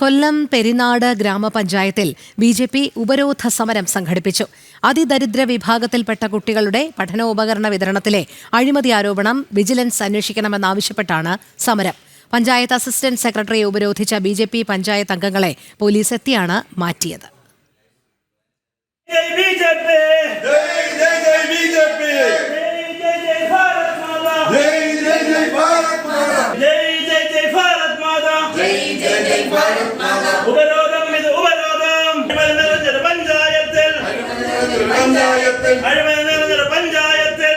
കൊല്ലം പെരിനാട് ഗ്രാമപഞ്ചായത്തിൽ B J P ഉപരോധ സമരം സംഘടിപ്പിച്ചു. അതിദരിദ്ര വിഭാഗത്തിൽപ്പെട്ട കുട്ടികളുടെ പഠനോപകരണ വിതരണത്തിലെ അഴിമതി ആരോപണം വിജിലൻസ് അന്വേഷിക്കണമെന്നാവശ്യപ്പെട്ടാണ് സമരം. പഞ്ചായത്ത് അസിസ്റ്റന്റ് സെക്രട്ടറിയെ ഉപരോധിച്ച ബി പഞ്ചായത്ത് അംഗങ്ങളെ പോലീസ് എത്തിയാണ് മാറ്റിയത്. പഞ്ചായത്തിൽ അഴിമതി നിറഞ്ഞൊരു പഞ്ചായത്തിൽ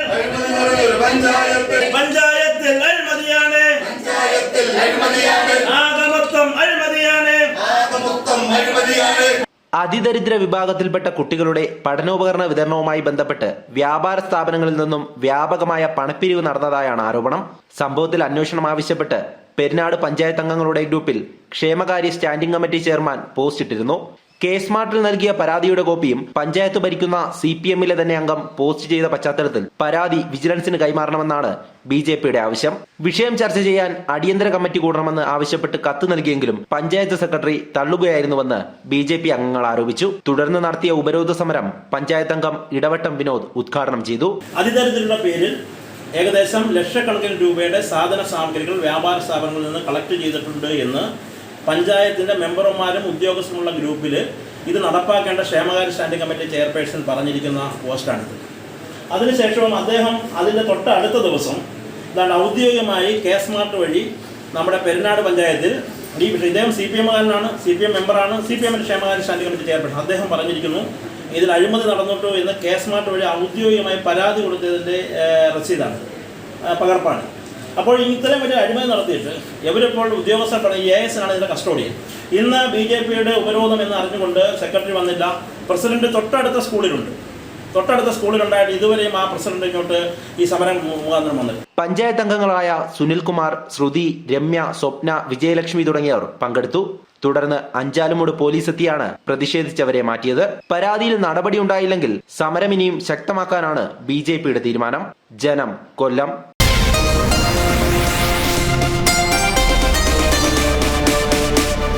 ഒരു പഞ്ചായത്തിൽ പഞ്ചായത്തിൽ അഴിമതിയാണ് പഞ്ചായത്തിൽ അഴിമതിയാണ് ആകെ മൊത്തം അഴിമതിയാണ് ആകെ മൊത്തം അഴിമതിയാണ് അതിദരിദ്ര വിഭാഗത്തിൽപ്പെട്ട കുട്ടികളുടെ പഠനോപകരണ വിതരണവുമായി ബന്ധപ്പെട്ട് വ്യാപാര സ്ഥാപനങ്ങളിൽ നിന്നും വ്യാപകമായ പണപ്പിരിവ് നടന്നതായാണ് ആരോപണം. സംഭവത്തിൽ അന്വേഷണം ആവശ്യപ്പെട്ട് പെരിനാട് പഞ്ചായത്ത് അംഗങ്ങളുടെ ഗ്രൂപ്പിൽ ക്ഷേമകാര്യ സ്റ്റാൻഡിംഗ് കമ്മിറ്റി ചെയർമാൻ പോസ്റ്റ് ഇട്ടിരുന്നു കെ സ്മാർട്ടിൽ നൽകിയ പരാതിയുടെ കോപ്പിയും പഞ്ചായത്ത് ഭരിക്കുന്ന സി പി എമ്മിലെ തന്നെ അംഗം പോസ്റ്റ് ചെയ്ത പശ്ചാത്തലത്തിൽ പരാതി വിജിലൻസിന് കൈമാറണമെന്നാണ് ബി ജെ പിയുടെ ആവശ്യം. വിഷയം ചർച്ച ചെയ്യാൻ അടിയന്തര കമ്മിറ്റി കൂടണമെന്ന് ആവശ്യപ്പെട്ട് കത്ത് നൽകിയെങ്കിലും പഞ്ചായത്ത് സെക്രട്ടറി തള്ളുകയായിരുന്നുവെന്ന് ബി ജെ പി അംഗങ്ങൾ ആരോപിച്ചു. തുടർന്ന് നടത്തിയ ഉപരോധ സമരം പഞ്ചായത്ത് അംഗം ഇടവട്ടം വിനോദ് ഉദ്ഘാടനം ചെയ്തു. അതിതരത്തിലുള്ള പേരിൽ ഏകദേശം ലക്ഷക്കണക്കിന് രൂപയുടെ സാധന സാമഗ്രികൾ വ്യാപാര സ്ഥാപനങ്ങളിൽ നിന്ന് കളക്ട് ചെയ്തിട്ടുണ്ട് എന്ന് പഞ്ചായത്തിന്റെ മെമ്പർമാരും ഉദ്യോഗസ്ഥരുമുള്ള ഗ്രൂപ്പിൽ ഇത് നടപ്പാക്കേണ്ട ക്ഷേമകാര്യ സ്റ്റാൻഡിംഗ് കമ്മിറ്റി ചെയർപേഴ്സൺ പറഞ്ഞിരിക്കുന്ന പോസ്റ്റാണിത്. അതിനുശേഷം അദ്ദേഹം അതിന്റെ തൊട്ട് അടുത്ത ദിവസം ഇതാണ് ഔദ്യോഗികമായി കെ സ്മാർട്ട് വഴി നമ്മുടെ പെരുന്നാട് പഞ്ചായത്തിൽ ഈ ഇദ്ദേഹം സി പി എമ്മുകാരനാണ് സി പി എം മെമ്പറാണ് സി പി എമ്മിന്റെ ക്ഷേമകാര്യ സ്റ്റാൻഡിംഗ് കമ്മിറ്റി ചെയർപേഴ്സൺ. അദ്ദേഹം പറഞ്ഞിരിക്കുന്നു ഇതിൽ അഴിമതി നടന്നിട്ടു എന്ന് കെ സ്മാർട്ട് വഴി ഔദ്യോഗികമായി പരാതി കൊടുത്തതിന്റെ രസീതാണ് പകർപ്പാണ്. അപ്പോൾ ഇത്രയും വലിയ അഴിമതി നടത്തിയിട്ട് ഇവരിപ്പോൾ ഉദ്യോഗസ്ഥർ എ എസ് ആണ് ഇതിന്റെ കസ്റ്റോഡിയൻ ഇന്ന് ബി ജെ പിയുടെ ഉപരോധം എന്ന് അറിഞ്ഞുകൊണ്ട് സെക്രട്ടറി വന്നില്ല. പ്രസിഡന്റ് തൊട്ടടുത്ത സ്കൂളിലുണ്ട്. തൊട്ടടുത്ത സ്കൂളിലുണ്ടായിട്ട് ഇതുവരെയും ആ പ്രസിഡന്റ് ഇങ്ങോട്ട് ഈ സമരം മുഖാന്തരം വന്നത് പഞ്ചായത്ത് അംഗങ്ങളായ സുനിൽകുമാർ ശ്രുതി രമ്യ സ്വപ്ന വിജയലക്ഷ്മി തുടങ്ങിയവർ പങ്കെടുത്തു. തുടർന്ന് അഞ്ചാലുമൂട് പോലീസ് എത്തിയാണ് പ്രതിഷേധിച്ചവരെ മാറ്റിയത്. പരാതിയിൽ നടപടി ഉണ്ടായില്ലെങ്കിൽ സമരം ഇനിയും ശക്തമാക്കാനാണ് ബി തീരുമാനം. ജനം കൊല്ലം.